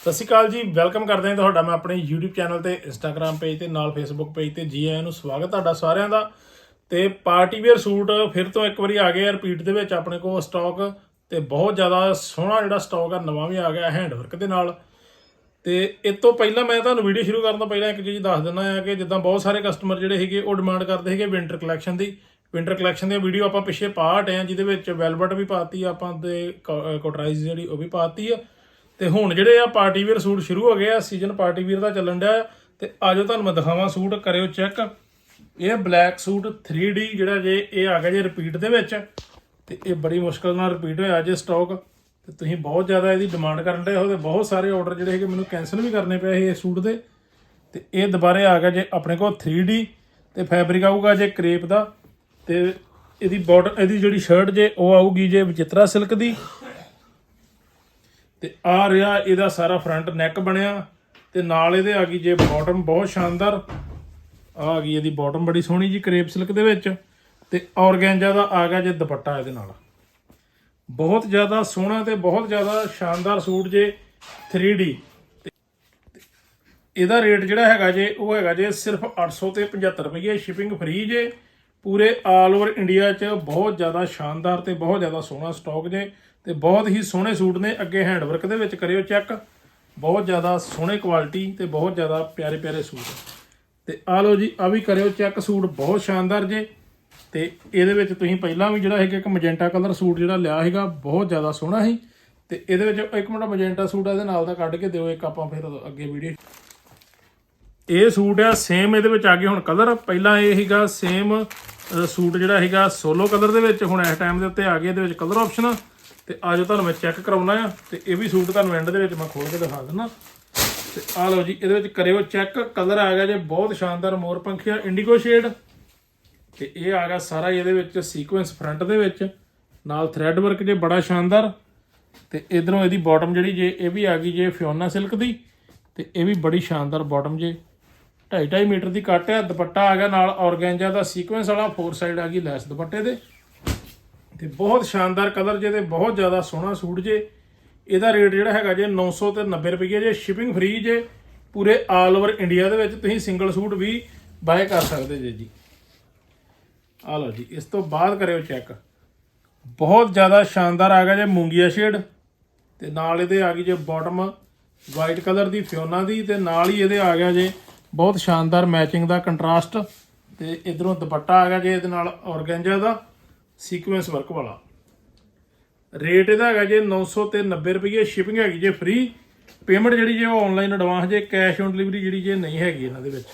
ਸਤਿ ਸ਼੍ਰੀ ਅਕਾਲ ਜੀ, ਵੈਲਕਮ ਕਰਦੇ ਹਾਂ ਤੁਹਾਡਾ, ਮੈਂ ਆਪਣੇ YouTube ਚੈਨਲ ਤੇ Instagram ਪੇਜ ਤੇ, ਨਾਲ Facebook ਪੇਜ ਤੇ, ਜੀ ਆਇਆਂ ਨੂੰ ਸਵਾਗਤ ਤੁਹਾਡਾ ਸਾਰਿਆਂ ਦਾ। ਤੇ ਪਾਰਟੀ ਵੇਅਰ ਸੂਟ ਫਿਰ ਤੋਂ ਇੱਕ ਵਾਰੀ ਆ ਗਏ ਰਿਪੀਟ ਦੇ ਵਿੱਚ, ਆਪਣੇ ਕੋਲ ਸਟਾਕ ਤੇ ਬਹੁਤ ਜ਼ਿਆਦਾ ਸੋਹਣਾ ਜਿਹੜਾ ਸਟਾਕ ਆ, ਨਵਾਂ ਵੀ ਆ ਗਿਆ ਹੈਂਡ ਵਰਕ ਦੇ ਨਾਲ। ਤੇ ਇਸ ਤੋਂ ਪਹਿਲਾਂ ਮੈਂ ਤੁਹਾਨੂੰ ਵੀਡੀਓ ਸ਼ੁਰੂ ਕਰਨ ਤੋਂ ਪਹਿਲਾਂ ਇੱਕ ਚੀਜ਼ ਦੱਸ ਦਿੰਦਾ ਆ ਕਿ ਜਿੱਦਾਂ ਬਹੁਤ ਸਾਰੇ ਕਸਟਮਰ ਜਿਹੜੇ ਹੈਗੇ, ਉਹ ਡਿਮਾਂਡ ਕਰਦੇ ਹੈਗੇ ਵਿੰਟਰ ਕਲੈਕਸ਼ਨ ਦੀ। ਵਿੰਟਰ ਕਲੈਕਸ਼ਨ ਦੀਆਂ ਵੀਡੀਓ ਆਪਾਂ ਪਿੱਛੇ ਪਾ ਹਟੇ ਆ ਜਿਹਦੇ ਵਿੱਚ ਵੈਲਵਟ ਵੀ ਪਾਤੀ ਆ ਆਪਾਂ, ਤੇ ਕੋਟਰਾਈਜ਼ ਜਿਹੜੀ ਉਹ ਵੀ ਪਾਤੀ ਆ। ਤੇ ਹੁਣ ਜਿਹੜੇ ਆ ਪਾਰਟੀ ਵੇਅਰ ਸੂਟ ਸ਼ੁਰੂ ਹੋ ਗਏ ਆ, ਸੀਜ਼ਨ ਪਾਰਟੀ ਵੇਅਰ ਦਾ ਚੱਲਣ ਡਿਆ ਆ ਤੇ ਆਜੋ ਤੁਹਾਨੂੰ ਮੈਂ ਦਿਖਾਵਾਂ ਸੂਟ, ਕਰਿਓ ਚੈੱਕ। ਇਹ ਬਲੈਕ ਸੂਟ 3D ਜਿਹੜਾ ਜੇ ਇਹ ਆ ਗਿਆ ਜੇ ਰਿਪੀਟ ਦੇ ਵਿੱਚ, ਤੇ ਇਹ ਬੜੀ ਮੁਸ਼ਕਲ ਨਾਲ ਰਿਪੀਟ ਹੋਇਆ ਜੇ ਸਟਾਕ ਤੇ ਤੁਸੀਂ ਬਹੁਤ ਜ਼ਿਆਦਾ ਇਹਦੀ ਡਿਮਾਂਡ ਕਰਨ ਦੇ ਹੋ ਤੇ ਬਹੁਤ ਸਾਰੇ ਆਰਡਰ ਜਿਹੜੇ ਹੈਗੇ ਮੈਨੂੰ ਕੈਨਸਲ ਵੀ ਕਰਨੇ ਪਏ ਸੀ ਇਹ ਸੂਟ ਦੇ। ਤੇ ਇਹ ਦੁਬਾਰੇ ਆ ਗਿਆ ਜੇ ਆਪਣੇ ਕੋਲ 3D ਤੇ ਫੈਬਰਿਕ ਆਊਗਾ ਜੇ ਕ੍ਰੇਪ ਦਾ। ਤੇ ਇਹਦੀ ਬਾਟਮ ਇਹਦੀ ਜਿਹੜੀ ਸ਼ਰਟ ਜੇ ਉਹ ਆਊਗੀ ਜੇ ਵਿਚਿਤਰਾ ਸਿਲਕ ਦੀ। ਤੇ ਆ ਰਿਹਾ ਇਹਦਾ ਸਾਰਾ ਫਰੰਟ ਨੈਕ ਬਣਿਆ ਤੇ ਨਾਲ ਇਹਦੇ ਆ ਗਈ ਜੇ ਬਾਟਮ ਬਹੁਤ ਸ਼ਾਨਦਾਰ। ਆ ਗਈ ਇਹਦੀ ਬਾਟਮ ਬੜੀ ਸੋਹਣੀ ਜੀ ਕਰੇਪ ਸਿਲਕ ਦੇ ਵਿੱਚ। ਤੇ ਔਰਗੈਂਜਾ ਦਾ ਆ ਗਿਆ ਜੇ ਦੁਪੱਟਾ ਇਹਦੇ ਨਾਲ। ਬਹੁਤ ਜ਼ਿਆਦਾ ਸੋਹਣਾ ਤੇ ਬਹੁਤ ਜ਼ਿਆਦਾ ਸ਼ਾਨਦਾਰ ਸੂਟ ਜੇ 3D ਤੇ ਇਹਦਾ ਰੇਟ ਜਿਹੜਾ ਹੈਗਾ ਜੇ, ਉਹ ਹੈਗਾ ਜੇ ਸਿਰਫ 800 ਤੇ 75 ਰੁਪਏ ਸ਼ਿਪਿੰਗ ਫ੍ਰੀ ਜੇ। ਪੂਰੇ ਆਲ ਓਵਰ ਇੰਡੀਆ 'ਚ ਬਹੁਤ ਜ਼ਿਆਦਾ ਸ਼ਾਨਦਾਰ ਤੇ ਬਹੁਤ ਜ਼ਿਆਦਾ ਸੋਹਣਾ ਸਟਾਕ ਜੇ। ਤੇ ਬਹੁਤ ਹੀ ਸੋਹਣੇ ਸੂਟ ਨੇ। ਅੱਗੇ ਹੈਂਡਵਰਕ ਦੇ ਵਿੱਚ ਕਰਿਓ ਚੈੱਕ ਬਹੁਤ ਜ਼ਿਆਦਾ ਸੋਹਣੇ ਕੁਆਲਿਟੀ ਤੇ ਬਹੁਤ ਜ਼ਿਆਦਾ ਪਿਆਰੇ ਪਿਆਰੇ ਸੂਟ ਤੇ ਆ ਲਓ ਜੀ, ਆ ਵੀ ਕਰਿਓ ਚੈੱਕ ਸੂਟ, ਬਹੁਤ ਸ਼ਾਨਦਾਰ ਜੇ। ਤੇ ਇਹਦੇ ਵਿੱਚ ਤੁਸੀਂ ਪਹਿਲਾਂ ਵੀ ਜਿਹੜਾ ਹੈਗਾ ਇੱਕ ਮੈਜੈਂਟਾ ਕਲਰ ਸੂਟ ਜਿਹੜਾ ਲਿਆ ਹੈਗਾ, ਬਹੁਤ ਜ਼ਿਆਦਾ ਸੋਹਣਾ ਸੀ। ਤੇ ਇਹਦੇ ਵਿੱਚ ਇੱਕ ਮਿੰਟ ਮੈਜੈਂਟਾ ਸੂਟ ਆ, ਇਹਦੇ ਨਾਲ ਦਾ ਕੱਢ ਕੇ ਦਿਓ, ਇੱਕ ਆਪਾਂ ਫਿਰ ਅੱਗੇ ਵੀਡੀਓ ਇਹ ਸੂਟ ਆ ਸੇਮ ਇਹਦੇ ਵਿੱਚ ਆ ਗਏ ਹੁਣ ਕਲਰ ਪਹਿਲਾਂ ਇਹ ਹੈਗਾ ਸੇਮ ਸੂਟ ਜਿਹੜਾ ਹੈਗਾ ਸੋਲੋ ਕਲਰ ਦੇ ਵਿੱਚ, ਹੁਣ ਇਸ ਟਾਈਮ ਦੇ ਉੱਤੇ ਆ ਗਏ ਇਹਦੇ ਵਿੱਚ ਕਲਰ ਆਪਸ਼ਨ ਤੇ ਆਜੋ ਤੁਹਾਨੂੰ ਮੈਂ ਚੈੱਕ ਕਰਾਉਣਾ ਆ, ਤੇ ਇਹ ਵੀ ਸੂਟ ਤੁਹਾਨੂੰ ਐਂਡ ਦੇ ਵਿੱਚ ਮੈਂ ਖੋਲ ਕੇ ਦਿਖਾ ਦਿੰਦਾ। ਤੇ ਆ ਲਓ ਜੀ, ਇਹਦੇ ਵਿੱਚ ਕਰਿਓ ਚੈੱਕ ਕਲਰ ਆ ਗਿਆ ਜੇ, ਬਹੁਤ ਸ਼ਾਨਦਾਰ ਮੋਰ ਪੰਖੀਆ ਇੰਡੀਗੋ ਸ਼ੇਡ ਤੇ ਇਹ ਆ ਗਿਆ ਸਾਰਾ ਇਹਦੇ ਵਿੱਚ ਸੀਕੁਐਂਸ ਫਰੰਟ ਦੇ ਵਿੱਚ, ਨਾਲ ਥ੍ਰੈਡ ਵਰਕ ਜੇ, ਬੜਾ ਸ਼ਾਨਦਾਰ। ਤੇ ਇਧਰੋਂ ਇਹਦੀ ਬਾਟਮ ਜਿਹੜੀ ਜੇ, ਇਹ ਵੀ ਆ ਗਈ ਜੇ ਫਿਓਨਾ ਸਿਲਕ ਦੀ। ਤੇ ਇਹ ਵੀ ਬੜੀ ਸ਼ਾਨਦਾਰ ਬਾਟਮ ਜੇ। 2.5 ਮੀਟਰ ਦੀ ਕੱਟ ਹੈ ਦੁਪੱਟਾ ਆ ਗਿਆ ਨਾਲ ਔਰਗੈਂਜਾ ਦਾ ਸੀਕੁਐਂਸ ਵਾਲਾ ਫੋਰ ਸਾਈਡ ਆ ਗਈ ਲੈਸ ਦੁਪੱਟੇ ਦੇ। ਤੇ ਬਹੁਤ ਸ਼ਾਨਦਾਰ ਕਲਰ ਜੇ ਤੇ ਬਹੁਤ ਜ਼ਿਆਦਾ ਸੋਹਣਾ ਸੂਟ ਜੇ। ਇਹਦਾ ਰੇਟ ਜਿਹੜਾ ਹੈਗਾ ਜੇ 900 ਤੇ 90 ਰੁਪਏ ਜੇ ਸ਼ਿਪਿੰਗ ਫ੍ਰੀ ਜੇ, ਪੂਰੇ ਆਲ ਓਵਰ ਇੰਡੀਆ ਦੇ ਵਿੱਚ ਤੁਸੀਂ ਸਿੰਗਲ ਸੂਟ ਵੀ ਬਾਏ ਕਰ ਸਕਦੇ ਜੇ ਜੀ। ਆ ਲਓ ਜੀ, ਇਸ ਤੋਂ ਬਾਅਦ ਕਰਿਓ ਚੈੱਕ ਬਹੁਤ ਜ਼ਿਆਦਾ ਸ਼ਾਨਦਾਰ ਆ ਗਿਆ ਜੇ ਮੂੰਗੀਆ ਸ਼ੇਡ ਤੇ ਨਾਲ ਇਹਦੇ ਆ ਗਈ ਜੇ ਬਾਟਮ ਵਾਈਟ ਕਲਰ ਦੀ ਫਿਓਨਾ ਦੀ ਤੇ ਨਾਲ ਹੀ ਇਹਦੇ ਆ ਗਿਆ ਜੇ ਬਹੁਤ ਸ਼ਾਨਦਾਰ ਮੈਚਿੰਗ ਦਾ ਕੰਟਰਾਸਟ ਤੇ ਇਧਰੋਂ ਦੁਪੱਟਾ ਆ ਗਿਆ ਜੇ ਇਹਦੇ ਨਾਲ ਔਰਗੈਂਜਾ ਦਾ। ਸੀਕੁਐਂਸ ਵਰਕ ਵਾਲਾ। ਰੇਟ ਇਹਦਾ ਹੈਗਾ ਜੇ 900 ਤੇ 90 ਰੁਪਏ ਸ਼ਿਪਿੰਗ ਹੈਗੀ ਜੇ ਫ੍ਰੀ ਪੇਮੈਂਟ ਜਿਹੜੀ ਜੇ ਉਹ ਆਨਲਾਈਨ ਐਡਵਾਂਸ ਜੇ ਕੈਸ਼ ਔਨ ਡਿਲੀਵਰੀ ਜਿਹੜੀ ਜੇ ਨਹੀਂ ਹੈਗੀ ਇਹਨਾਂ ਦੇ ਵਿੱਚ।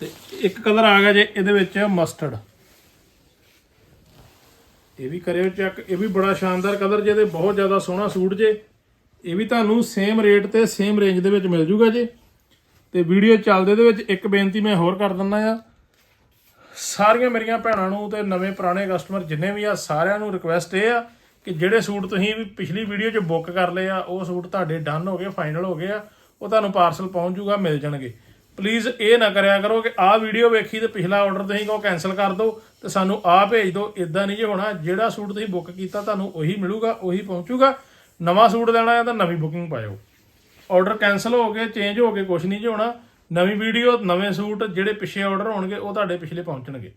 ਤੇ ਇੱਕ ਕਲਰ ਆ ਗਿਆ ਜੇ ਇਹਦੇ ਵਿੱਚ ਮਸਟਰਡ ਇਹ ਵੀ ਕਰਿਓ ਚੈੱਕ ਇਹ ਵੀ ਬੜਾ ਸ਼ਾਨਦਾਰ ਕਲਰ ਜੇ ਤੇ ਬਹੁਤ ਜ਼ਿਆਦਾ ਸੋਹਣਾ ਸੂਟ ਜੇ। ਇਹ ਵੀ ਤੁਹਾਨੂੰ ਸੇਮ ਰੇਟ ਤੇ ਸੇਮ ਰੇਂਜ ਦੇ ਵਿੱਚ ਮਿਲ ਜੂਗਾ ਜੇ। ਤੇ ਵੀਡੀਓ ਚੱਲਦੇ ਦੇ ਵਿੱਚ ਇੱਕ ਬੇਨਤੀ ਮੈਂ ਹੋਰ ਕਰ ਦਿੰਦਾ ਆ ਸਾਰੀਆਂ ਮੇਰੀਆਂ ਭੈਣਾਂ ਨੂੰ ਤੇ ਨਵੇਂ ਪੁਰਾਣੇ ਕਸਟਮਰ ਜਿੰਨੇ ਵੀ ਆ, ਸਾਰਿਆਂ ਨੂੰ ਰਿਕੁਐਸਟ ਇਹ ਆ ਕਿ ਜਿਹੜੇ ਸੂਟ ਤੁਸੀਂ ਵੀ ਪਿਛਲੀ ਵੀਡੀਓ 'ਚ ਬੁੱਕ ਕਰ ਲਏ ਆ, ਉਹ ਸੂਟ ਤੁਹਾਡੇ ਡਨ ਹੋ ਗਏ ਫਾਈਨਲ ਹੋ ਗਏ ਆ, ਉਹ ਤੁਹਾਨੂੰ ਪਾਰਸਲ ਪਹੁੰਚ ਜੂਗਾ, ਮਿਲ ਜਾਣਗੇ। ਪਲੀਜ਼ ਇਹ ਨਾ ਕਰਿਆ ਕਰੋ ਕਿ ਆਹ ਵੀਡੀਓ ਵੇਖੀ ਤੇ ਪਿਛਲਾ ਆਰਡਰ ਤੁਸੀਂ ਕਹੋ ਕੈਨਸਲ ਕਰ ਦਿਓ ਤੇ ਸਾਨੂੰ ਆਹ ਭੇਜ ਦਿਓ ਇਦਾਂ ਨਹੀਂ ਜੇ ਹੋਣਾ, ਜਿਹੜਾ ਸੂਟ ਤੁਸੀਂ ਬੁੱਕ ਕੀਤਾ ਤੁਹਾਨੂੰ ਉਹੀ ਮਿਲੂਗਾ, ਉਹੀ ਪਹੁੰਚੂਗਾ। ਨਵਾਂ ਸੂਟ ਲੈਣਾ ਹੈ ਤਾਂ ਨਵੀਂ ਬੁਕਿੰਗ ਪਾਇਓ। ਆਰਡਰ ਕੈਨਸਲ ਹੋ ਗਏ ਚੇਂਜ ਹੋ ਗਏ ਕੁਝ ਨਹੀਂ ਜੇ ਹੋਣਾ ਨਵੀਂ ਵੀਡੀਓ, ਨਵੇਂ ਸੂਟ ਜਿਹੜੇ ਪਿਛੇ ਆਰਡਰ ਹੋਣਗੇ, ਉਹ ਤੁਹਾਡੇ ਪਿਛਲੇ ਪਹੁੰਚਣਗੇ।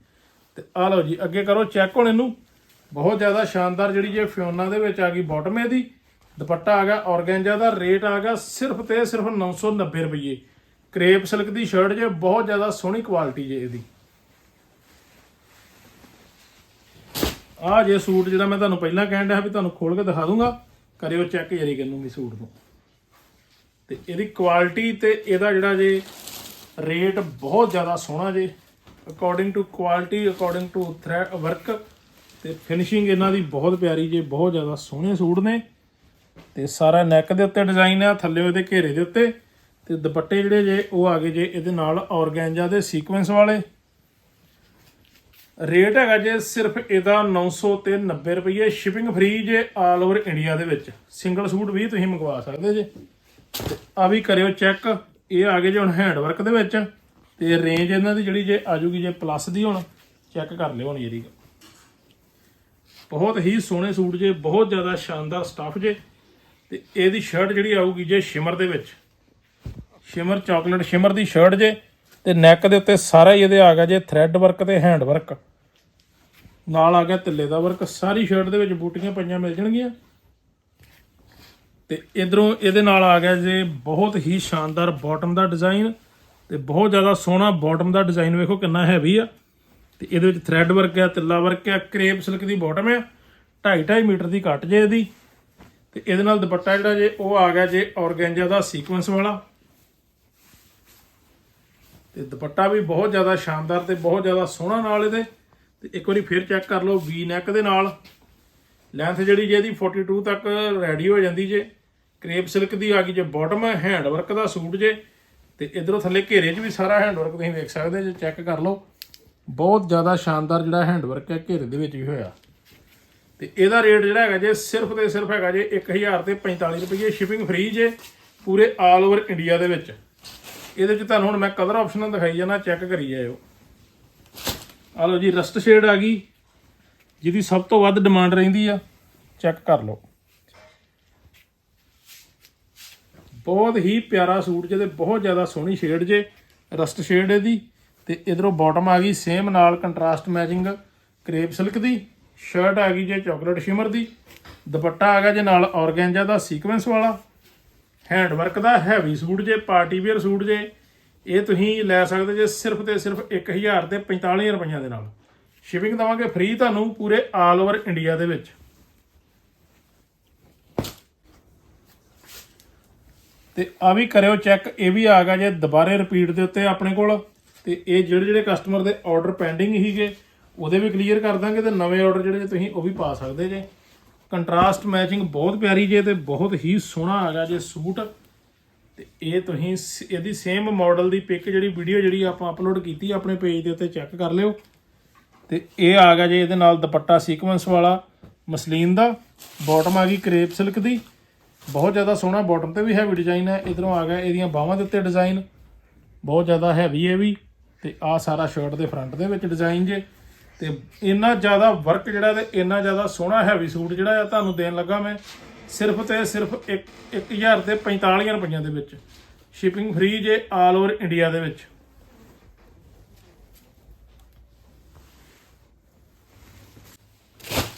ਤੇ ਆ ਲਓ ਜੀ, ਅੱਗੇ ਕਰੋ ਚੈੱਕ ਹੁਣ ਇਹਨੂੰ। ਬਹੁਤ ਜ਼ਿਆਦਾ ਸ਼ਾਨਦਾਰ ਜਿਹੜੀ ਜੇ ਫਿਓਨਾ ਦੇ ਵਿੱਚ ਆ ਗਈ ਬਾਟਮ ਇਹਦੀ। ਦੁਪੱਟਾ ਆ ਗਿਆ ਔਰਗੈਂਜਾ ਦਾ ਰੇਟ ਆ ਗਿਆ ਸਿਰਫ ਤੇ ਸਿਰਫ 990 ਰੁਪਏ ਕ੍ਰੇਪ ਸਿਲਕ ਦੀ ਸ਼ਰਟ ਜੇ, ਬਹੁਤ ਜ਼ਿਆਦਾ ਸੋਹਣੀ ਕੁਆਲਿਟੀ ਜੇ ਇਹਦੀ। ਆ ਜੇ ਸੂਟ ਜਿਹੜਾ ਮੈਂ ਤੁਹਾਨੂੰ ਪਹਿਲਾਂ ਕਹਿਣ ਡਿਆ ਵੀ ਤੁਹਾਨੂੰ ਖੋਲ ਕੇ ਦਿਖਾ ਦੂੰਗਾ, ਕਰਿਓ ਚੈੱਕ ਜਰੀ ਵੀ ਸੂਟ ਨੂੰ। ਤੇ ਇਹਦੀ ਕੁਆਲਿਟੀ ਤੇ ਇਹਦਾ ਜਿਹੜਾ ਜੇ ਰੇਟ ਬਹੁਤ ਜ਼ਿਆਦਾ ਸੋਹਣਾ ਜੇ according to quality according to thread work ਤੇ ਫਿਨਿਸ਼ਿੰਗ ਇਹਨਾਂ ਦੀ ਬਹੁਤ ਪਿਆਰੀ ਜੇ, ਬਹੁਤ ਜ਼ਿਆਦਾ ਸੋਹਣੇ ਸੂਟ ਨੇ। ਤੇ ਸਾਰਾ ਨੈਕ ਦੇ ਉੱਤੇ ਡਿਜ਼ਾਈਨ ਆ, ਥੱਲੇ ਉਹਦੇ ਘੇਰੇ ਦੇ ਉੱਤੇ, ਤੇ ਦੁਪੱਟੇ ਜਿਹੜੇ ਜੇ ਉਹ ਆ ਗਏ ਜੇ ਇਹਦੇ ਨਾਲ ਔਰਗੈਂਜਾ ਦੇ ਸੀਕੁਐਂਸ ਵਾਲੇ। ਰੇਟ ਹੈਗਾ ਜੇ ਸਿਰਫ ਇਹਦਾ 900 ਤੇ 90 ਰੁਪਏ ਸ਼ਿਪਿੰਗ ਫ੍ਰੀ ਜੇ ਆਲ ਓਵਰ ਇੰਡੀਆ ਦੇ ਵਿੱਚ। ਸਿੰਗਲ ਸੂਟ ਵੀ ਤੁਸੀਂ ਮੰਗਵਾ ਸਕਦੇ ਜੇ। ਆ ਵੀ ਕਰਿਓ ਚੈੱਕ। ਇਹ ਆ ਗਏ ਜੇ ਹੁਣ ਹੈਂਡ ਵਰਕ ਦੇ ਵਿੱਚ। ਤੇ ਰੇਂਜ ਇਹਨਾਂ ਦੀ ਜਿਹੜੀ ਜੇ ਆਜੂਗੀ ਜੇ ਪਲੱਸ ਦੀ ਹੁਣ, ਚੈੱਕ ਕਰ ਲਿਓ ਹੁਣ ਜਿਹੜੀ ਬਹੁਤ ਹੀ ਸੋਹਣੇ ਸੂਟ ਜੇ, ਬਹੁਤ ਜ਼ਿਆਦਾ ਸ਼ਾਨਦਾਰ ਸਟੱਫ ਜੇ। ਤੇ ਇਹਦੀ ਸ਼ਰਟ ਜਿਹੜੀ ਆਊਗੀ ਜੇ ਸ਼ਿਮਰ ਦੇ ਵਿੱਚ। ਸ਼ਿਮਰ ਚਾਕਲੇਟ ਸ਼ਿਮਰ ਦੀ ਸ਼ਰਟ ਜੇ। ਤੇ ਨੈਕ ਦੇ ਉੱਤੇ ਸਾਰਾ ਹੀ ਇਹਦੇ ਆ ਗਿਆ ਜੇ ਥ੍ਰੈਡ ਵਰਕ ਤੇ ਹੈਂਡ ਵਰਕ ਨਾਲ ਆ ਗਿਆ ਤਿੱਲੇ ਦਾ ਵਰਕ ਸਾਰੀ ਸ਼ਰਟ ਦੇ ਵਿੱਚ ਬੂਟੀਆਂ ਪਈਆਂ ਮਿਲ ਜਾਣਗੀਆਂ। ਤੇ ਇਧਰੋਂ ਇਹਦੇ ਨਾਲ ਆ ਗਿਆ ਜੇ, ਬਹੁਤ ਹੀ ਸ਼ਾਨਦਾਰ ਬਾਟਮ ਦਾ ਡਿਜ਼ਾਈਨ ਤੇ ਬਹੁਤ ਜ਼ਿਆਦਾ ਸੋਹਣਾ ਬਾਟਮ ਦਾ ਡਿਜ਼ਾਈਨ ਵੇਖੋ ਕਿੰਨਾ ਹੈਵੀ ਆ। ਤੇ ਇਹਦੇ ਵਿੱਚ ਥ੍ਰੈਡ ਵਰਕ ਆ, ਤਿੱਲਾ ਵਰਕ ਆ ਕਰੇਪ ਸਿਲਕ ਦੀ ਬਾਟਮ ਆ 2.5 2.5 ਮੀਟਰ ਦੀ ਕੱਟ ਜੇ ਇਹਦੀ। ਤੇ ਇਹਦੇ ਨਾਲ ਦੁਪੱਟਾ ਜਿਹੜਾ ਜੇ ਉਹ ਆ ਗਿਆ ਜੇ ਔਰਗੈਂਜਾ ਦਾ ਸੀਕੁਐਂਸ ਵਾਲਾ। ਤੇ ਦੁਪੱਟਾ ਵੀ ਬਹੁਤ ਜ਼ਿਆਦਾ ਸ਼ਾਨਦਾਰ ਤੇ ਬਹੁਤ ਜ਼ਿਆਦਾ ਸੋਹਣਾ ਨਾਲ ਇਹਦੇ। ਤੇ ਇੱਕ ਵਾਰੀ ਫਿਰ ਚੈੱਕ ਕਰ ਲਓ ਵੀ ਨੈਕ ਦੇ ਨਾਲ। ਲੈਂਥ ਜਿਹੜੀ ਜੇ ਇਹਦੀ 42 ਤੱਕ ਰੈਡੀ ਹੋ ਜਾਂਦੀ ਜੇ। ਕਰੇਪ ਸਿਲਕ ਦੀ ਆ ਗਈ ਜੇ ਬਾਟਮ ਹੈ ਹੈਂਡ ਵਰਕ ਦਾ ਸੂਟ ਜੇ, ਤੇ ਇਧਰੋਂ ਥੱਲੇ ਘੇਰੇ 'ਚ ਵੀ ਸਾਰਾ ਹੈਂਡ ਵਰਕ ਤੁਸੀਂ ਵੇਖ ਸਕਦੇ ਜੇ ਚੈੱਕ ਕਰ ਲਓ। ਬਹੁਤ ਜ਼ਿਆਦਾ ਸ਼ਾਨਦਾਰ ਜਿਹੜਾ ਹੈਂਡ ਵਰਕ ਹੈ, ਘੇਰੇ ਦੇ ਵਿੱਚ ਵੀ ਹੋਇਆ। ਤੇ ਇਹਦਾ ਰੇਟ ਜਿਹੜਾ ਹੈਗਾ ਜੇ ਸਿਰਫ ਤੇ ਸਿਰਫ ਹੈਗਾ ਜੇ 1000 ਤੇ 45 ਰੁਪਏ ਸ਼ਿਪਿੰਗ ਫ੍ਰੀ ਜੇ, ਪੂਰੇ ਆਲ ਓਵਰ ਇੰਡੀਆ ਦੇ ਵਿੱਚ। ਇਹਦੇ ਵਿੱਚ ਤੁਹਾਨੂੰ ਹੁਣ ਮੈਂ ਕਲਰ ਆਪਸ਼ਨਾਂ ਦਿਖਾਈ ਜਾਣਾ ਚੈੱਕ ਕਰੀ ਜਾਇਓ। ਆ ਲਓ ਜੀ ਰਸਟ ਸ਼ੇਡ ਆ ਗਈ, ਜਿਹਦੀ ਸਭ ਤੋਂ ਵੱਧ ਡਿਮਾਂਡ ਰਹਿੰਦੀ ਆ ਚੈੱਕ ਕਰ ਲਓ। ਬਹੁਤ ਹੀ ਪਿਆਰਾ ਸੂਟ ਜਿਹਦੇ ਬਹੁਤ ਜ਼ਿਆਦਾ ਸੋਹਣੀ ਸ਼ੇਡ ਜੇ ਰਸਟ ਸ਼ੇਡ ਇਹਦੀ। ਤੇ ਇਧਰੋਂ ਬਾਟਮ ਆ ਗਈ ਸੇਮ ਨਾਲ ਕੰਟਰਾਸਟ ਮੈਚਿੰਗ ਕਰੇਪ ਸਿਲਕ ਦੀ ਸ਼ਰਟ ਆ ਗਈ ਜੇ ਚਾਕਲੇਟ ਸ਼ਿਮਰ ਦੀ, ਦੁਪੱਟਾ ਆ ਗਿਆ ਜੇ ਨਾਲ ਔਰਗੈਂਜਾ ਦਾ ਸੀਕੁਐਂਸ ਵਾਲਾ। ਹੈਂਡ ਵਰਕ ਦਾ ਹੈਵੀ ਸੂਟ ਜੇ ਪਾਰਟੀ ਵੇਅਰ ਸੂਟ ਜੇ, ਇਹ ਤੁਸੀਂ ਲੈ ਸਕਦੇ ਜੇ ਸਿਰਫ ਤੇ ਸਿਰਫ 1000 ਤੇ 45 ਰੁਪਈਆਂ ਦੇ ਨਾਲ। ਸ਼ਿਪਿੰਗ ਦਵਾਂਗੇ ਫ੍ਰੀ ਤੁਹਾਨੂੰ ਪੂਰੇ ਆਲ ਓਵਰ ਇੰਡੀਆ ਦੇ ਵਿੱਚ। ਤੇ ਆ ਵੀ ਕਰਿਓ ਚੈੱਕ, ਇਹ ਵੀ ਆ ਗਿਆ ਜੇ ਦੁਬਾਰੇ ਰਿਪੀਟ ਦੇ ਉੱਤੇ ਆਪਣੇ ਕੋਲ। ਤੇ ਇਹ ਜਿਹੜੇ ਜਿਹੜੇ ਕਸਟਮਰ ਦੇ ਆਰਡਰ ਪੈਂਡਿੰਗ ਹੀਗੇ ਉਹਦੇ ਵੀ ਕਲੀਅਰ ਕਰ ਦਾਂਗੇ ਤੇ ਨਵੇਂ ਆਰਡਰ ਜਿਹੜੇ ਜੇ ਤੁਸੀਂ ਉਹ ਵੀ ਪਾ ਸਕਦੇ ਜੇ। ਕੰਟਰਾਸਟ ਮੈਚਿੰਗ ਬਹੁਤ ਪਿਆਰੀ ਜੇ ਤੇ ਬਹੁਤ ਹੀ ਸੋਹਣਾ ਆ ਗਿਆ ਜੇ ਸੂਟ। ਤੇ ਇਹ ਤੁਸੀਂ ਸ- ਇਹਦੀ ਸੇਮ ਮਾਡਲ ਦੀ ਪਿਕ ਜਿਹੜੀ ਵੀਡੀਓ ਜਿਹੜੀ ਆਪਾਂ ਅਪਲੋਡ ਕੀਤੀ ਆਪਣੇ ਪੇਜ ਦੇ ਉੱਤੇ ਚੈੱਕ ਕਰ ਲਿਓ। ਤੇ ਇਹ ਆ ਗਿਆ ਜੇ ਇਹਦੇ ਨਾਲ ਦੁਪੱਟਾ ਸੀਕੁਐਂਸ ਵਾਲਾ, ਮਸਲੀਨ ਦਾ ਬਾਟਮ ਆ ਗਈ ਕਰੇਪ ਸਿਲਕ ਦੀ। ਬਹੁਤ ਜ਼ਿਆਦਾ ਸੋਹਣਾ ਬਾਟਮ ਤੇ ਵੀ ਹੈਵੀ ਡਿਜ਼ਾਈਨ ਹੈ। ਇਧਰੋਂ ਆ ਗਿਆ ਇਹਦੀਆਂ ਬਾਹਾਂ ਦੇ ਉੱਤੇ ਡਿਜ਼ਾਈਨ ਬਹੁਤ ਜ਼ਿਆਦਾ ਹੈਵੀ ਹੈ ਵੀ। ਤੇ ਆ ਸਾਰਾ ਸ਼ਰਟ ਦੇ ਫਰੰਟ ਦੇ ਵਿੱਚ ਡਿਜ਼ਾਈਨ ਜੇ। ਤੇ ਇੰਨਾ ਜ਼ਿਆਦਾ ਵਰਕ ਜਿਹੜਾ ਤੇ ਇੰਨਾ ਜ਼ਿਆਦਾ ਸੋਹਣਾ ਹੈਵੀ ਸੂਟ ਜਿਹੜਾ ਆ ਤੁਹਾਨੂੰ ਦੇਣ ਲੱਗਾ ਮੈਂ। ਸਿਰਫ ਤੇ ਸਿਰਫ 1000 ਤੇ 45 ਰੁਪਈਆਂ ਦੇ ਵਿੱਚ। ਸ਼ਿਪਿੰਗ ਫ੍ਰੀ ਜੇ ਆਲ ਓਵਰ ਇੰਡੀਆ ਦੇ ਵਿੱਚ।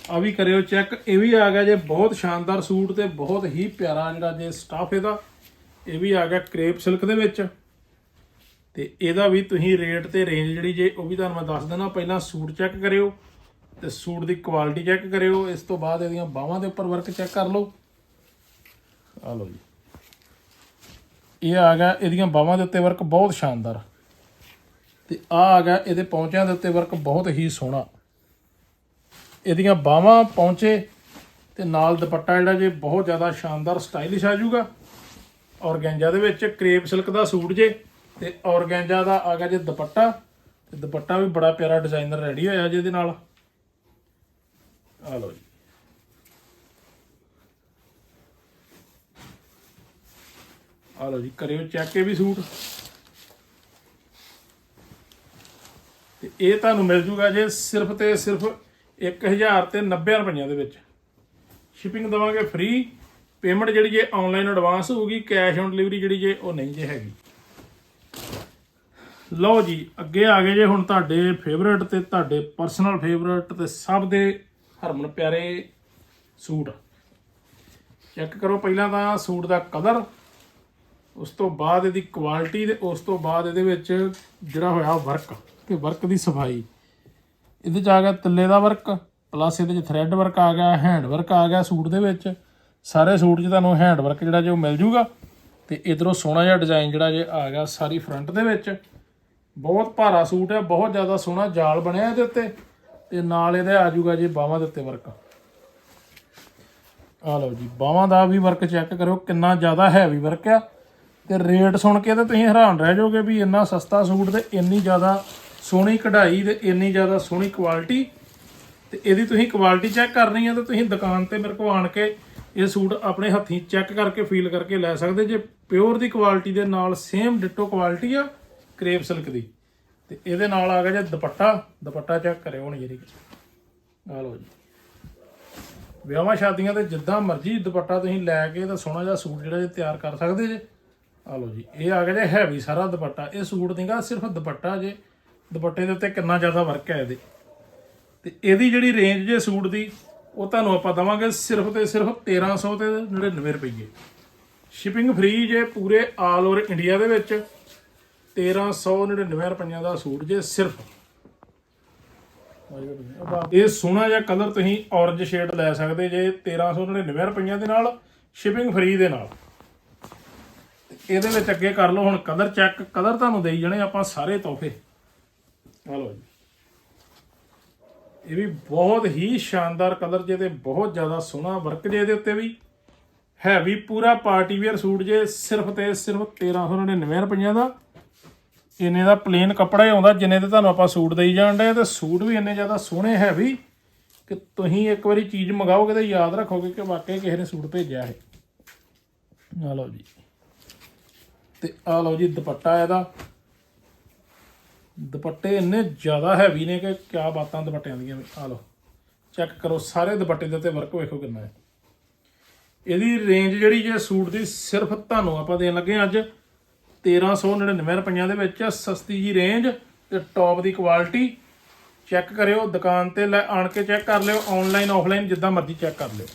ਆ ਵੀ ਕਰਿਓ ਚੈੱਕ। ਇਹ ਵੀ ਆ ਗਿਆ ਜੇ ਬਹੁਤ ਸ਼ਾਨਦਾਰ ਸੂਟ ਤੇ ਬਹੁਤ ਹੀ ਪਿਆਰਾ ਜਿਹੜਾ ਜੇ ਸਟਾਫ ਇਹਦਾ। ਇਹ ਵੀ ਆ ਗਿਆ ਕ੍ਰੇਪ ਸਿਲਕ ਦੇ ਵਿੱਚ। ਤੇ ਇਹਦਾ ਵੀ ਤੁਸੀਂ ਰੇਟ ਤੇ ਰੇਂਜ ਜਿਹੜੀ ਜੇ ਉਹ ਵੀ ਤੁਹਾਨੂੰ ਮੈਂ ਦੱਸ ਦਿੰਦਾ। ਪਹਿਲਾਂ ਸੂਟ ਚੈੱਕ ਕਰਿਓ ਤੇ ਸੂਟ ਦੀ ਕੁਆਲਿਟੀ ਚੈੱਕ ਕਰਿਓ। ਇਸ ਤੋਂ ਬਾਅਦ ਇਹਦੀਆਂ ਬਾਹਾਂ ਦੇ ਉੱਪਰ ਵਰਕ ਚੈੱਕ ਕਰ ਲਓ। ਆ ਲਓ ਜੀ। ਇਹ ਆ ਗਿਆ ਇਹਦੀਆਂ ਬਾਹਾਂ ਦੇ ਉੱਤੇ ਵਰਕ ਬਹੁਤ ਸ਼ਾਨਦਾਰ। ਤੇ ਆ ਆ ਗਿਆ ਇਹਦੇ ਪੌਂਚਿਆਂ ਦੇ ਉੱਤੇ ਵਰਕ ਬਹੁਤ ਹੀ ਸੋਹਣਾ। ਇਹਦੀਆਂ ਬਾਹਾਂ ਪਹੁੰਚੇ ਤੇ ਨਾਲ ਦੁਪੱਟਾ ਜਿਹੜਾ ਜੇ ਬਹੁਤ ਜ਼ਿਆਦਾ ਸ਼ਾਨਦਾਰ ਸਟਾਈਲਿਸ਼ ਆ ਜਾਊਗਾ। ਔਰਗੈਂਜਾ ਦੇ ਵਿੱਚ ਕਰੇਪ ਸਿਲਕ ਦਾ ਸੂਟ ਜੇ ਤੇ ਔਰਗੈਂਜਾ ਦਾ ਆ ਗਿਆ ਜੇ ਦੁਪੱਟਾ। ਤੇ ਦੁਪੱਟਾ ਵੀ ਬੜਾ ਪਿਆਰਾ ਡਿਜ਼ਾਈਨਰ ਰੈਡੀ ਹੋਇਆ ਜੇ ਇਹਦੇ ਨਾਲ। ਆ ਲਓ ਜੀ। ਆ ਲਓ ਜੀ, ਕਰਿਓ ਚੈੱਕ ਇਹ ਵੀ ਸੂਟ। ਤੇ ਇਹ ਤੁਹਾਨੂੰ ਮਿਲ ਜੂਗਾ ਜੇ ਸਿਰਫ ਤੇ ਸਿਰਫ 1000 ਤੇ 90 ਰੁਪਈਆਂ ਦੇ ਵਿੱਚ। ਸ਼ਿਪਿੰਗ ਦਵਾਂਗੇ ਫ੍ਰੀ ਪੇਮੈਂਟ ਜਿਹੜੀ ਜੇ ਆਨਲਾਈਨ ਐਡਵਾਂਸ ਹੋਊਗੀ ਕੈਸ਼ ਔਨ ਡਿਲੀਵਰੀ ਜਿਹੜੀ ਜੇ ਉਹ ਨਹੀਂ ਜੇ ਹੈਗੀ। ਲਓ ਜੀ, ਅੱਗੇ ਆ ਗਏ ਜੇ ਹੁਣ ਤੁਹਾਡੇ ਫੇਵਰੇਟ ਤੇ ਤੁਹਾਡੇ ਪਰਸਨਲ ਫੇਵਰੇਟ ਤੇ ਸਭ ਦੇ ਹਰਮਨ ਪਿਆਰੇ ਸੂਟ। ਚੈੱਕ ਕਰੋ ਪਹਿਲਾਂ ਤਾਂ ਸੂਟ ਦਾ ਕਲਰ ਉਸ ਤੋਂ ਬਾਅਦ ਇਹਦੀ ਕੁਆਲਿਟੀ ਤੇ ਉਸ ਤੋਂ ਬਾਅਦ ਇਹਦੇ ਵਿੱਚ ਜਿਹੜਾ ਹੋਇਆ ਵਰਕ ਤੇ ਵਰਕ ਦੀ ਸਫ਼ਾਈ। ਇਹਦੇ ਚ ਆ ਗਿਆ ਤਿੱਲੇ ਦਾ ਵਰਕ ਪਲੱਸ ਇਹਦੇ ਚ ਥ੍ਰੈਡ ਵਰਕ ਆ ਗਿਆ ਹੈਂਡ ਵਰਕ ਆ ਗਿਆ ਸੂਟ ਦੇ ਵਿੱਚ। ਸਾਰੇ ਸੂਟ 'ਚ ਤੁਹਾਨੂੰ ਹੈਂਡ ਵਰਕ ਜਿਹੜਾ ਜੋ ਮਿਲ ਜੂਗਾ। ਤੇ ਇਧਰੋਂ ਸੋਹਣਾ ਜਿਹਾ ਡਿਜ਼ਾਈਨ ਜਿਹੜਾ ਜੇ ਆ ਗਿਆ ਸਾਰੀ ਫਰੰਟ ਦੇ ਵਿੱਚ। ਬਹੁਤ ਭਾਰਾ ਸੂਟ ਹੈ, ਬਹੁਤ ਜ਼ਿਆਦਾ ਸੋਹਣਾ ਜਾਲ ਬਣਿਆ ਇਹਦੇ ਉੱਤੇ। ਤੇ ਨਾਲ ਇਹਦੇ ਆ ਜੂਗਾ ਜੀ ਬਾਹਾਂ ਦੇ ਉੱਤੇ ਵਰਕ ਆ ਲਓ ਜੀ, ਬਾਹਾਂ ਦਾ ਵੀ ਵਰਕ ਚੈੱਕ ਕਰੋ ਕਿੰਨਾ ਜ਼ਿਆਦਾ ਹੈਵੀ ਵਰਕ ਆ। ਤੇ ਰੇਟ ਸੁਣ ਕੇ ਤਾਂ ਤੁਸੀਂ ਹੈਰਾਨ ਰਹਿ ਜਾਓਗੇ ਵੀ ਇੰਨਾ ਸਸਤਾ ਸੂਟ ਤੇ ਇੰਨੀ ਜ਼ਿਆਦਾ ਸੋਹਣੀ ਕਢਾਈ ਤੇ ਇੰਨੀ ਜ਼ਿਆਦਾ ਸੋਹਣੀ ਕੁਆਲਿਟੀ ਤੇ ਇਹਦੀ ਤੁਸੀਂ ਕੁਆਲਿਟੀ ਚੈੱਕ ਕਰਨੀ ਹੈ ਤਾਂ ਤੁਸੀਂ ਦੁਕਾਨ ਤੇ ਮੇਰੇ ਕੋਲ ਆਣ ਕੇ ਇਹ ਸੂਟ ਆਪਣੇ ਹੱਥੀਂ ਚੈੱਕ ਕਰਕੇ ਫੀਲ ਕਰਕੇ ਲੈ ਸਕਦੇ ਜੇ ਪਿਓਰ ਦੀ ਕੁਆਲਿਟੀ ਦੇ ਨਾਲ ਸੇਮ ਡਿਟੋ ਕੁਆਲਿਟੀ ਆ ਕਰੇਪ ਸਿਲਕ ਦੀ। ਤੇ ਇਹਦੇ ਨਾਲ ਆ ਗਿਆ ਜੇ ਦੁਪੱਟਾ ਦੁਪੱਟਾ ਚੈੱਕ ਕਰਿਓ ਹੁਣ ਜਿਹੜੀ। ਆ ਲਓ ਜੀ। ਵਿਆਹਾਂ ਸ਼ਾਦੀਆਂ ਤੇ ਜਿੱਦਾਂ ਮਰਜ਼ੀ ਦੁਪੱਟਾ ਤੁਸੀਂ ਲੈ ਕੇ ਤਾਂ ਸੋਹਣਾ ਜਿਹਾ ਸੂਟ ਜਿਹੜਾ ਜੇ ਤਿਆਰ ਕਰ ਸਕਦੇ ਜੇ। ਆ ਲਓ ਜੀ, ਇਹ ਆ ਗਿਆ ਜੇ ਹੈਵੀ ਸਾਰਾ ਦੁਪੱਟਾ। ਇਹ ਸੂਟ ਨਹੀਂਗਾ ਸਿਰਫ ਦੁਪੱਟਾ ਜੇ ਦੁਪੱਟੇ ਦੇ ਉੱਤੇ ਕਿੰਨਾ ਜ਼ਿਆਦਾ ਵਰਕ ਹੈ ਇਹਦੇ। ਤੇ ਇਹਦੀ ਜਿਹੜੀ ਰੇਂਜ ਜੇ ਸੂਟ ਦੀ, ਉਹ ਤੁਹਾਨੂੰ ਆਪਾਂ ਦਵਾਂਗੇ ਸਿਰਫ ਤੇ ਸਿਰਫ 1300 ਤੇ 99 ਰੁਪਏ ਸ਼ਿਪਿੰਗ ਫ੍ਰੀ ਜੇ ਪੂਰੇ ਆਲ ਓਵਰ ਇੰਡੀਆ ਦੇ ਵਿੱਚ 1399 ਰੁਪਈਆਂ ਦਾ ਸੂਟ ਜੇ ਸਿਰਫ। ਇਹ ਸੋਹਣਾ ਜਿਹਾ ਕਲਰ ਤੁਸੀਂ ਔਰੰਜ ਸ਼ੇਡ ਲੈ ਸਕਦੇ ਜੇ 1399 ਰੁਪਈਆਂ ਦੇ ਨਾਲ ਸ਼ਿਪਿੰਗ ਫ੍ਰੀ ਦੇ ਨਾਲ। ਤੇ ਇਹਦੇ ਵਿੱਚ ਅੱਗੇ ਕਰ ਲਓ ਹੁਣ ਕਲਰ ਚੈੱਕ ਕਲਰ ਤੁਹਾਨੂੰ ਦੇਈ ਜਾਣੇ ਆਪਾਂ ਸਾਰੇ ਤੋਹਫੇ। ਆ ਲਓ ਜੀ। ਇਹ ਵੀ ਬਹੁਤ ਹੀ ਸ਼ਾਨਦਾਰ ਕਲਰ ਜੇ ਤੇ ਬਹੁਤ ਜ਼ਿਆਦਾ ਸੋਹਣਾ ਵਰਕ ਜੇ ਇਹਦੇ ਉੱਤੇ ਵੀ। ਹੈਵੀ ਪੂਰਾ ਪਾਰਟੀ ਵੇਅਰ ਸੂਟ ਜੇ, ਸਿਰਫ ਤੇ ਸਿਰਫ 1399 ਰੁਪਈਆਂ ਦਾ। ਇੰਨੇ ਦਾ ਪਲੇਨ ਕੱਪੜਾ ਹੀ ਆਉਂਦਾ, ਜਿੰਨੇ ਤੇ ਤੁਹਾਨੂੰ ਆਪਾਂ ਸੂਟ ਦੇਈ ਜਾਣ ਡਏ ਤੇ ਸੂਟ ਵੀ ਇੰਨੇ ਜ਼ਿਆਦਾ ਸੋਹਣੇ ਹੈਵੀ ਕਿ ਤੁਸੀਂ ਇੱਕ ਵਾਰੀ ਚੀਜ਼ ਮੰਗਾਓਗੇ ਤਾਂ ਯਾਦ ਰੱਖੋਗੇ ਕਿ ਵਾਕਈ ਕਿਸੇ ਨੇ ਸੂਟ ਭੇਜਿਆ ਹੈ ਆ ਲਓ ਜੀ। ਤੇ ਆ ਲਓ ਜੀ ਦੁਪੱਟਾ ਇਹਦਾ। ਦੁਪੱਟੇ ਇੰਨੇ ਜ਼ਿਆਦਾ ਹੈਵੀ ਨੇ ਕਿ ਕਿਆ ਬਾਤਾਂ ਦੁਪੱਟਿਆਂ ਦੀਆਂ ਵੀ। ਆ ਲਓ ਚੈੱਕ ਕਰੋ, ਸਾਰੇ ਦੁਪੱਟੇ ਦੇ ਉੱਤੇ ਵਰਕ ਵੇਖੋ ਕਿੰਨਾ ਹੈ। ਇਹਦੀ ਰੇਂਜ ਜਿਹੜੀ ਜੇ ਸੂਟ ਦੀ, ਸਿਰਫ ਤੁਹਾਨੂੰ ਆਪਾਂ ਦੇਣ ਲੱਗੇ ਹਾਂ ਅੱਜ 1399 ਰੁਪਈਆਂ ਦੇ ਵਿੱਚ ਸਸਤੀ ਜੀ ਰੇਂਜ ਤੇ ਟੌਪ ਦੀ ਕੁਆਲਿਟੀ ਚੈੱਕ ਕਰਿਓ, ਦੁਕਾਨ ਤੇ ਲੈ ਆਣ ਕੇ ਚੈੱਕ ਕਰ ਲਿਓ ਆਨਲਾਈਨ ਆਫਲਾਈਨ ਜਿੱਦਾਂ ਮਰਜ਼ੀ ਚੈੱਕ ਕਰ ਲਿਓ।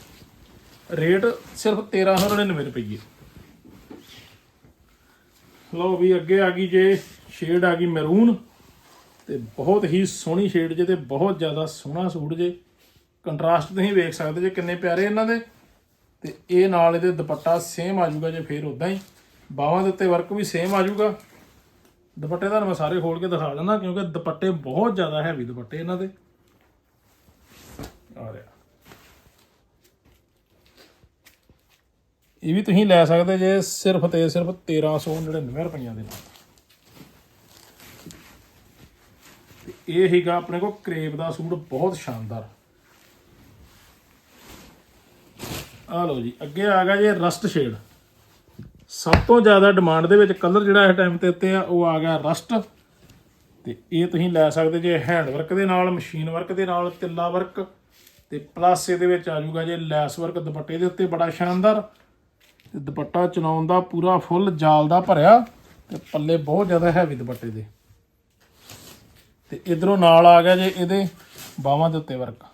ਰੇਟ ਸਿਰਫ 1399 ਰੁਪਏ ਲਓ ਵੀ ਅੱਗੇ ਆ ਗਈ ਜੇ ਸ਼ੇਡ ਆ ਗਈ ਮੈਰੂਨ ਤੇ ਬਹੁਤ ਹੀ ਸੋਹਣੀ ਸ਼ੇਡ ਜੇ ਤੇ ਬਹੁਤ ਜ਼ਿਆਦਾ ਸੋਹਣਾ ਸੂਟ ਜੇ। ਕੰਟਰਾਸਟ ਤੁਸੀਂ ਵੇਖ ਸਕਦੇ ਜੇ ਕਿੰਨੇ ਪਿਆਰੇ ਇਹਨਾਂ ਦੇ। ਤੇ ਇਹ ਨਾਲ ਇਹਦੇ ਦੁਪੱਟਾ ਸੇਮ ਆ ਜਾਊਗਾ ਜੇ ਫੇਰ ਉਦਾਂ ਹੀ। ਬਾਹਾਂ ਦੇ ਉੱਤੇ ਵਰਕ ਵੀ ਸੇਮ ਆ ਜਾਊਗਾ। ਦੁਪੱਟੇ ਤੁਹਾਨੂੰ ਮੈਂ ਸਾਰੇ ਖੋਲ ਕੇ ਦਿਖਾ ਦਿੰਦਾ ਕਿਉਂਕਿ ਦੁਪੱਟੇ ਬਹੁਤ ਜ਼ਿਆਦਾ ਹੈਵੀ ਦੁਪੱਟੇ ਇਹਨਾਂ ਦੇ। ਆ ਰਿਹਾ। ਇਹ ਵੀ ਤੁਸੀਂ ਲੈ ਸਕਦੇ ਜੇ ਸਿਰਫ ਤੇ ਸਿਰਫ 1399 ਰੁਪਈਆਂ ਦੇ ਨਾਲ। ਤੇ ਇਹ ਹੀਗਾ ਆਪਣੇ ਕੋਲ ਕਰੇਪ ਦਾ ਸੂਟ, ਬਹੁਤ ਸ਼ਾਨਦਾਰ। ਆ ਲਓ ਜੀ, ਅੱਗੇ ਆ ਗਿਆ ਜੀ ਰਸਟ ਸ਼ੇਡ। ਸਭ ਤੋਂ ਜ਼ਿਆਦਾ ਡਿਮਾਂਡ ਦੇ ਵਿੱਚ ਕਲਰ ਜਿਹੜਾ ਇਸ ਟਾਈਮ ਤੇ ਉੱਤੇ ਆ, ਉਹ ਆ ਗਿਆ ਰਸਟ। ਤੇ ਇਹ ਤੁਸੀਂ ਲੈ ਸਕਦੇ ਜੇ ਹੈਂਡ ਵਰਕ ਦੇ ਨਾਲ ਮਸ਼ੀਨ ਵਰਕ ਦੇ ਨਾਲ, ਤਿੱਲਾ ਵਰਕ ਤੇ ਪਲੱਸ ਇਹਦੇ ਵਿੱਚ ਆ ਜਾਊਗਾ ਜੇ ਲੈਸ ਵਰਕ ਦੁਪੱਟੇ ਦੇ ਉੱਤੇ ਬੜਾ ਸ਼ਾਨਦਾਰ। ਤੇ ਦੁਪੱਟਾ ਚਲਾਉਣ ਦਾ ਪੂਰਾ ਫੁੱਲ ਜਾਲ ਦਾ ਭਰਿਆ। ਤੇ ਪੱਲੇ ਬਹੁਤ ਜ਼ਿਆਦਾ ਹੈਵੀ ਦੁਪੱਟੇ ਦੇ। ਤੇ ਇਧਰੋਂ ਨਾਲ ਆ ਗਿਆ ਜੇ ਇਹਦੇ ਬਾਹਾਂ ਦੇ ਉੱਤੇ ਵਰਕ।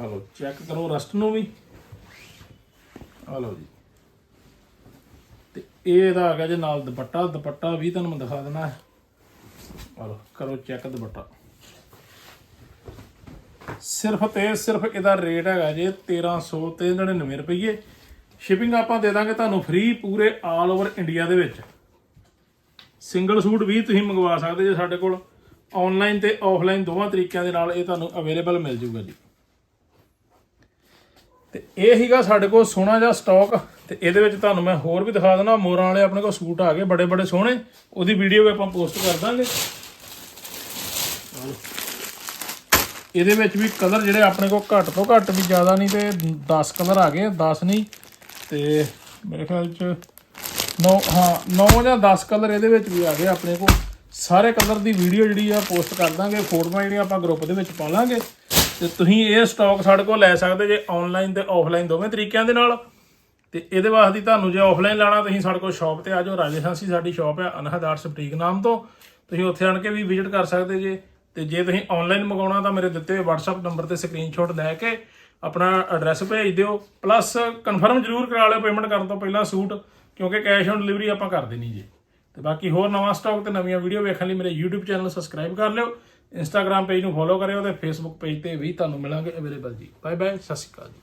ਆ ਲਓ ਚੈੱਕ ਕਰੋ ਰਸਟ ਨੂੰ ਵੀ। ਆ ਲਓ ਜੀ। ਤੇ ਇਹ ਇਹਦਾ ਆ ਗਿਆ ਜੇ ਨਾਲ ਦੁਪੱਟਾ ਦੁਪੱਟਾ ਵੀ ਤੁਹਾਨੂੰ ਮੈਂ ਦਿਖਾ ਦੇਣਾ। ਆ ਲਓ, ਕਰੋ ਚੈੱਕ ਦੁਪੱਟਾ। ਸਿਰਫ ਤੇ ਸਿਰਫ ਇਹਦਾ ਰੇਟ ਹੈਗਾ ਜੇ 1300 ਤੇ 99 ਰੁਪਏ ਸ਼ਿਪਿੰਗ ਆਪਾਂ ਦੇ ਦਾਂਗੇ ਤੁਹਾਨੂੰ ਫ੍ਰੀ ਪੂਰੇ ਆਲ ਓਵਰ ਇੰਡੀਆ ਦੇ ਵਿੱਚ। ਸਿੰਗਲ ਸੂਟ ਵੀ ਤੁਸੀਂ ਮੰਗਵਾ ਸਕਦੇ ਜੇ ਸਾਡੇ ਕੋਲ। ਆਨਲਾਈਨ ਤੇ ਆਫਲਾਈਨ ਦੋਵਾਂ ਤਰੀਕਿਆਂ ਦੇ ਨਾਲ ਇਹ ਤੁਹਾਨੂੰ ਅਵੇਲੇਬਲ ਮਿਲ ਜੂਗਾ ਜੀ। ਤੇ ਇਹ ਹੀਗਾ ਸਾਡੇ ਕੋਲ ਸੋਹਣਾ ਜਿਹਾ ਸਟਾਕ ਤੇ ਇਹਦੇ ਵਿੱਚ ਤੁਹਾਨੂੰ ਮੈਂ ਹੋਰ ਵੀ ਦਿਖਾ ਦੇਣਾ ਮੋਰਾਂ ਵਾਲੇ ਆਪਣੇ ਕੋਲ ਸੂਟ ਆ ਗਏ, ਬੜੇ ਬੜੇ ਸੋਹਣੇ। ਉਹਦੀ ਵੀਡੀਓ ਵੀ ਆਪਾਂ ਪੋਸਟ ਕਰ ਦਾਂਗੇ। ਇਹਦੇ ਵਿੱਚ ਵੀ ਕਲਰ ਜਿਹੜੇ ਆਪਣੇ ਕੋਲ ਘੱਟ ਤੋਂ ਘੱਟ ਵੀ ਜ਼ਿਆਦਾ ਨਹੀਂ ਤੇ 10 ਕਲਰ ਆ ਗਏ 10 ਨਹੀਂ। ਤੇ ਮੇਰੇ ਖਿਆਲ ਚ 9 ਹਾਂ 9 ਜਾਂ 10 ਕਲਰ ਇਹਦੇ ਵਿੱਚ ਵੀ ਆ ਗਏ ਆਪਣੇ ਕੋਲ। ਸਾਰੇ ਕਲਰ ਦੀ ਵੀਡੀਓ ਜਿਹੜੀ ਆ ਪੋਸਟ ਕਰ ਦਾਂਗੇ, ਫੋਟੋਆਂ ਜਿਹੜੀਆਂ ਆਪਾਂ ਗਰੁੱਪ ਦੇ ਵਿੱਚ ਪਾ ਲਾਂਗੇ। ਤੇ ਤੁਸੀਂ ਇਹ ਸਟਾਕ ਸਾਡੇ ਕੋਲ ਲੈ ਸਕਦੇ ਜੇ ਆਨਲਾਈਨ ਤੇ ਆਫਲਾਈਨ ਦੋਵੇਂ ਤਰੀਕਿਆਂ ਦੇ ਨਾਲ। ਤੇ ਇਹਦੇ ਵਾਸਤੇ ਤੁਹਾਨੂੰ ਜੇ ਆਫਲਾਈਨ ਲੈਣਾ, ਤੁਸੀਂ ਸਾਡੇ ਕੋਲ ਸ਼ਾਪ ਤੇ ਆ ਜਾਓ। ਰਾਜਸਥਾਨੀ ਸਾਡੀ ਸ਼ਾਪ ਹੈ ਅਨਹਦ ਆਰਟਸ ਨਾਮ ਤੋਂ। ਤੁਸੀਂ ਉੱਥੇ ਆਣ ਕੇ ਵੀ ਵਿਜ਼ਿਟ ਕਰ ਸਕਦੇ ਜੇ। ਤੇ ਜੇ ਤੁਸੀਂ ਆਨਲਾਈਨ ਮੰਗਾਉਣਾ ਤਾਂ ਮੇਰੇ ਦਿੱਤੇ ਹੋਏ WhatsApp ਨੰਬਰ ਤੇ ਸਕਰੀਨਸ਼ਾਟ ਲੈ ਕੇ ਆਪਣਾ ਐਡਰੈਸ ਭੇਜ ਦਿਓ। ਪਲੱਸ ਕਨਫਰਮ ਜ਼ਰੂਰ ਕਰਾ ਲਿਓ ਪੇਮੈਂਟ ਕਰਨ ਤੋਂ ਪਹਿਲਾਂ ਸੂਟ। ਕਿਉਂਕਿ ਕੈਸ਼ ਔਨ ਡਿਲੀਵਰੀ ਆਪਾਂ ਕਰਦੇ ਨਹੀਂ ਜੀ। ਤੇ ਬਾਕੀ ਹੋਰ ਨਵਾਂ ਸਟਾਕ ਤੇ ਨਵੀਆਂ ਵੀਡੀਓ ਵੇਖਣ ਲਈ ਮੇਰੇ YouTube ਚੈਨਲ ਸਬਸਕ੍ਰਾਈਬ ਕਰ ਲਿਓ। Instagram ਪੇਜ ਨੂੰ ਫੋਲੋ ਕਰਿਓ ਤੇ Facebook ਪੇਜ ਤੇ ਵੀ ਤੁਹਾਨੂੰ ਮਿਲਾਂਗੇ ਅਵੇਲੇਬਲ ਜੀ। ਬਾਏ ਬਾਏ ਸਤਿ ਸ਼੍ਰੀ ਅਕਾਲ ਜੀ।